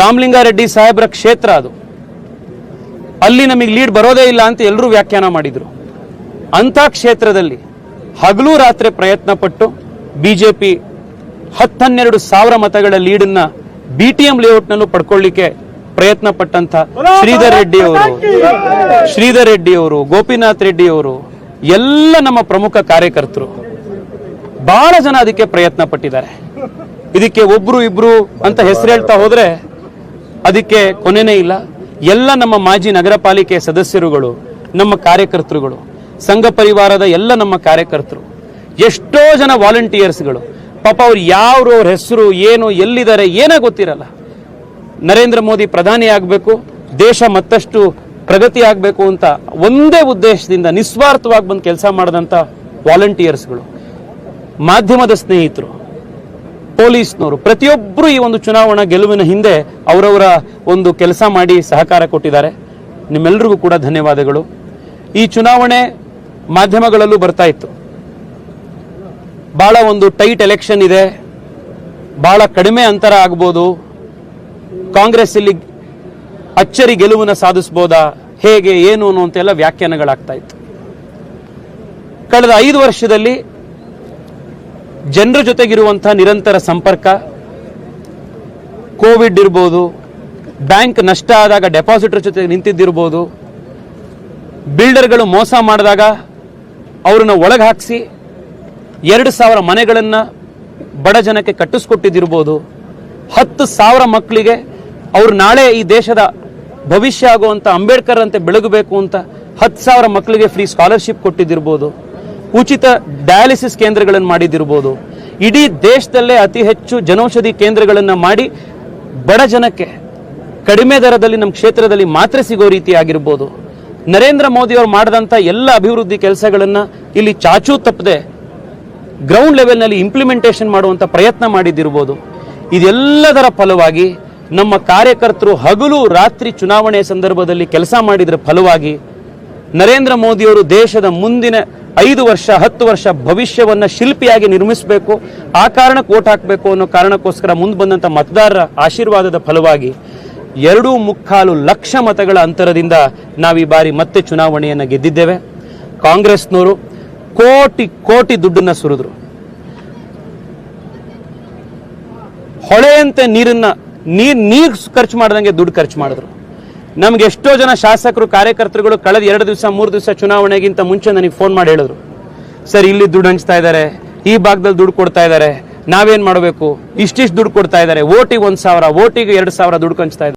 ರಾಮಲಿಂಗಾರೆಡ್ಡಿ ಸಾಹೇಬರ ಕ್ಷೇತ್ರ ಅದು. ಅಲ್ಲಿ ನಮಗೆ ಲೀಡ್ ಬರೋದೇ ಇಲ್ಲ ಅಂತ ಎಲ್ಲರೂ ವ್ಯಾಖ್ಯಾನ ಮಾಡಿದ್ರು. ಅಂಥ ಕ್ಷೇತ್ರದಲ್ಲಿ ಹಗಲು ರಾತ್ರಿ ಪ್ರಯತ್ನ ಪಟ್ಟು ಬಿಜೆಪಿ ಹತ್ತನ್ನೆರಡು ಸಾವಿರ ಮತಗಳ ಲೀಡನ್ನ ಬಿ ಟಿ ಎಂ ಲೇಔಟ್ನಲ್ಲೂ ಪಡ್ಕೊಳ್ಳಿಕ್ಕೆ ಪ್ರಯತ್ನ ಪಟ್ಟಂತ ಶ್ರೀಧರ್ ರೆಡ್ಡಿ ಅವರು. ಶ್ರೀಧರ್ ರೆಡ್ಡಿ ಅವರು, ಗೋಪಿನಾಥ್ ರೆಡ್ಡಿ ಅವರು, ಎಲ್ಲ ನಮ್ಮ ಪ್ರಮುಖ ಕಾರ್ಯಕರ್ತರು. ಬಹಳ ಜನ ಅದಕ್ಕೆ ಪ್ರಯತ್ನ ಪಟ್ಟಿದ್ದಾರೆ ಇದಕ್ಕೆ ಒಬ್ರು ಇಬ್ರು ಅಂತ ಹೆಸರು ಹೇಳ್ತಾ ಹೋದ್ರೆ ಅದಕ್ಕೆ ಕೊನೆನೇ ಇಲ್ಲ. ಎಲ್ಲ ನಮ್ಮ ಮಾಜಿ ನಗರ ಪಾಲಿಕೆ ಸದಸ್ಯರುಗಳು, ನಮ್ಮ ಕಾರ್ಯಕರ್ತರುಗಳು, ಸಂಘ ಪರಿವಾರದ ಎಲ್ಲ ನಮ್ಮ ಕಾರ್ಯಕರ್ತರು, ಎಷ್ಟೋ ಜನ ವಾಲಂಟಿಯರ್ಸ್ಗಳು ಪಾಪ ಅವ್ರು ಯಾರು ಅವ್ರ ಹೆಸರು, ಏನು, ಎಲ್ಲಿದ್ದಾರೆ, ಏನೇ ಗೊತ್ತಿರಲ್ಲ. ನರೇಂದ್ರ ಮೋದಿ ಪ್ರಧಾನಿ ಆಗಬೇಕು, ದೇಶ ಮತ್ತಷ್ಟು ಪ್ರಗತಿ ಆಗಬೇಕು ಅಂತ ಒಂದೇ ಉದ್ದೇಶದಿಂದ ನಿಸ್ವಾರ್ಥವಾಗಿ ಬಂದು ಕೆಲಸ ಮಾಡಿದಂಥ ವಾಲಂಟಿಯರ್ಸ್ಗಳು ಮಾಧ್ಯಮದ ಸ್ನೇಹಿತರು ಪೊಲೀಸ್ನವರು ಪ್ರತಿಯೊಬ್ಬರು ಈ ಒಂದು ಚುನಾವಣಾ ಗೆಲುವಿನ ಹಿಂದೆ ಅವರವರ ಒಂದು ಕೆಲಸ ಮಾಡಿ ಸಹಕಾರ ಕೊಟ್ಟಿದ್ದಾರೆ. ನಿಮ್ಮೆಲ್ಲರಿಗೂ ಕೂಡ ಧನ್ಯವಾದಗಳು. ಈ ಚುನಾವಣೆ ಮಾಧ್ಯಮಗಳಲ್ಲೂ ಬರ್ತಾ ಇತ್ತು. ಭಾಳ ಒಂದು ಟೈಟ್ ಎಲೆಕ್ಷನ್ ಇದೆ. ಭಾಳ ಕಡಿಮೆ ಅಂತರ ಆಗ್ಬೋದು. ಕಾಂಗ್ರೆಸ್ ಇಲ್ಲಿ ಅಚ್ಚರಿ ಗೆಲುವನ್ನು ಸಾಧಿಸ್ಬೋದಾ? ಹೇಗೆ, ಏನು ಅನ್ನುವಂತೆಲ್ಲ ವ್ಯಾಖ್ಯಾನಗಳಾಗ್ತಾ ಇತ್ತು. ಕಳೆದ ಐದು ವರ್ಷದಲ್ಲಿ ಜನರ ಜೊತೆಗಿರುವಂಥ ನಿರಂತರ ಸಂಪರ್ಕ, ಕೋವಿಡ್ ಇರ್ಬೋದು, ಬ್ಯಾಂಕ್ ನಷ್ಟ ಆದಾಗ ಡೆಪಾಸಿಟರ್ ಜೊತೆ ನಿಂತಿದ್ದಿರ್ಬೋದು, ಬಿಲ್ಡರ್ಗಳು ಮೋಸ ಮಾಡಿದಾಗ ಅವ್ರನ್ನ ಒಳಗೆ ಹಾಕಿಸಿ ಎರಡು ಸಾವಿರ ಮನೆಗಳನ್ನು ಬಡ ಜನಕ್ಕೆ ಕಟ್ಟಿಸ್ಕೊಟ್ಟಿದ್ದಿರ್ಬೋದು, ಹತ್ತು ಸಾವಿರ ಮಕ್ಕಳಿಗೆ ಅವ್ರು ನಾಳೆ ಈ ದೇಶದ ಭವಿಷ್ಯ ಆಗುವಂಥ ಅಂಬೇಡ್ಕರ್ ಅಂತೆ ಬೆಳಗಬೇಕು ಅಂತ ಹತ್ತು ಸಾವಿರ ಮಕ್ಕಳಿಗೆ ಫ್ರೀ ಸ್ಕಾಲರ್ಶಿಪ್ ಕೊಟ್ಟಿದ್ದಿರ್ಬೋದು. ಉಚಿತ ಡಯಾಲಿಸಿಸ್ ಕೇಂದ್ರಗಳನ್ನು ಮಾಡಿದ್ದಿರ್ಬೋದು ಇಡೀ ದೇಶದಲ್ಲೇ ಅತಿ ಹೆಚ್ಚು ಜನೌಷಧಿ ಕೇಂದ್ರಗಳನ್ನು ಮಾಡಿ ಬಡ ಜನಕ್ಕೆ ಕಡಿಮೆ ದರದಲ್ಲಿ ನಮ್ಮ ಕ್ಷೇತ್ರದಲ್ಲಿ ಮಾತ್ರೆ ಸಿಗೋ ರೀತಿ ಆಗಿರ್ಬೋದು. ನರೇಂದ್ರ ಮೋದಿ ಅವರು ಮಾಡಿದಂಥ ಎಲ್ಲ ಅಭಿವೃದ್ಧಿ ಕೆಲಸಗಳನ್ನು ಇಲ್ಲಿ ಚಾಚೂ ತಪ್ಪದೆ ಗ್ರೌಂಡ್ ಲೆವೆಲ್ನಲ್ಲಿ ಇಂಪ್ಲಿಮೆಂಟೇಷನ್ ಮಾಡುವಂಥ ಪ್ರಯತ್ನ ಮಾಡಿದ್ದಿರ್ಬೋದು ಇದೆಲ್ಲದರ ಫಲವಾಗಿ ನಮ್ಮ ಕಾರ್ಯಕರ್ತರು ಹಗಲು ರಾತ್ರಿ ಚುನಾವಣೆಯ ಸಂದರ್ಭದಲ್ಲಿ ಕೆಲಸ ಮಾಡಿದ್ರ ಫಲವಾಗಿ ನರೇಂದ್ರ ಮೋದಿಯವರು ದೇಶದ ಮುಂದಿನ ಐದು ವರ್ಷ, ಹತ್ತು ವರ್ಷ ಭವಿಷ್ಯವನ್ನ ಶಿಲ್ಪಿಯಾಗಿ ನಿರ್ಮಿಸಬೇಕು. ಆ ಕಾರಣಕ್ಕೆ ಓಟ್ ಹಾಕಬೇಕು ಅನ್ನೋ ಕಾರಣಕ್ಕೋಸ್ಕರ ಮುಂದೆ ಬಂದಂಥ ಮತದಾರರ ಆಶೀರ್ವಾದದ ಫಲವಾಗಿ ಎರಡೂ ಮುಕ್ಕಾಲು ಲಕ್ಷ ಮತಗಳ ಅಂತರದಿಂದ ನಾವು ಈ ಬಾರಿ ಮತ್ತೆ ಚುನಾವಣೆಯನ್ನು ಗೆದ್ದಿದ್ದೇವೆ. ಕಾಂಗ್ರೆಸ್ನವರು ಕೋಟಿ ಕೋಟಿ ದುಡ್ಡನ್ನ ಸುರಿದ್ರು. ಹೊಳೆಯಂತೆ ನೀರನ್ನ ನೀರ್ ನೀರ್ ಖರ್ಚು ಮಾಡ್ದಂಗೆ ದುಡ್ಡು ಖರ್ಚು ಮಾಡಿದ್ರು. ನಮ್ಗೆ ಎಷ್ಟೋ ಜನ ಶಾಸಕರು, ಕಾರ್ಯಕರ್ತರುಗಳು ಕಳೆದ ಎರಡು ದಿವಸ, ಮೂರು ದಿವಸ ಚುನಾವಣೆಗಿಂತ ಮುಂಚೆ ನನಗೆ ಫೋನ್ ಮಾಡಿ ಹೇಳಿದ್ರು. ಸರ್, ಇಲ್ಲಿ ದುಡ್ಡು ಹಂಚ್ತಾ ಇದ್ದಾರೆ, ಈ ಭಾಗದಲ್ಲಿ ದುಡ್ಡು ಕೊಡ್ತಾ ಇದ್ದಾರೆ, ನಾವೇನ್ ಮಾಡಬೇಕು? ಇಷ್ಟಿಷ್ಟು ದುಡ್ಡು ಕೊಡ್ತಾ ಇದ್ದಾರೆ, ಓಟಿಗೆ ಒಂದ್ ಸಾವಿರ, ಓಟಿಗೆ ಎರಡು ಸಾವಿರ ದುಡ್ಡು ಹಂಚ್ತಾ